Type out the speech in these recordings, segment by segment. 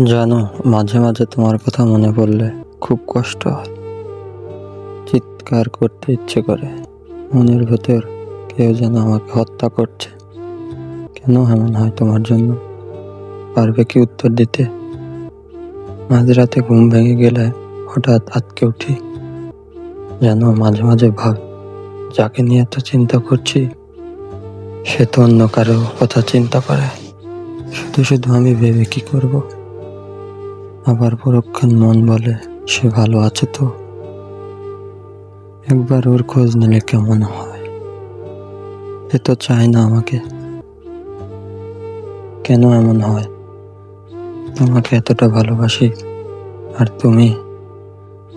জানো, মাঝে মাঝে তোমার কথা মনে পড়লে খুব কষ্ট হয়। চিৎকার করতে ইচ্ছে করে। মনের ভেতর কেউ যেন আমাকে হত্যা করছে। কেন এমন হয় তোমার জন্য? পারবে কি উত্তর দিতে? মাঝরাতে ঘুম ভেঙে গেলে হঠাৎ আতকে উঠি। যেন মাঝে মাঝে ভাব, যাকে নিয়ে এত চিন্তা করছি, সে তো অন্য কারও কথা চিন্তা করে। শুধু শুধু আমি ভেবে কি করব? আবার পরক্ষণ মন বলে, সে ভালো আছে তো? একবার ওর খোঁজ নিলে কেমন হয়? সে তো চায় না আমাকে। কেন এমন হয়? তোমাকে এতটা ভালোবাসি, আর তুমি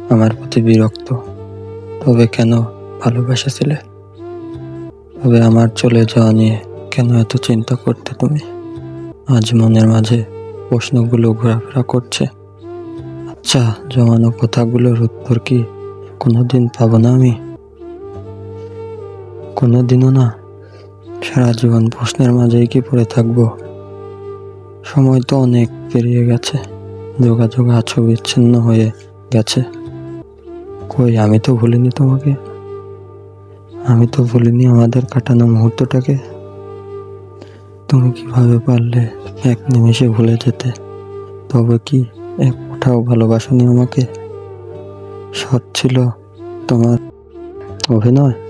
আমার প্রতি বিরক্ত। তবে কেন ভালোবাসেছিলে? তবে আমার চলে যাওয়া নিয়ে কেন এত চিন্তা করতে তুমি? আজ মনের মাঝে প্রশ্নগুলো ঘোরাফেরা করছে। আচ্ছা জমানো কথাগুলোর উত্তর কি কোনোদিন পাবো না আমি? কোনোদিনও না। সারা জীবন প্রশ্নের মাঝেই কি পড়ে থাকব? সময় তো অনেক পেরিয়ে গেছে। যোগাযোগ আছো বিচ্ছিন্ন হয়ে গেছে। কই, আমি তো ভুলিনি তোমাকে। আমি তো ভুলিনি আমাদের কাটানো মুহূর্তটাকে। তুমি কীভাবে পারলে এক নিমেষে ভুলে যেতে? তবে কি এক ফোঁটাও ভালোবাসনি আমাকে? সৎ ছিল তোমার অভিনয়?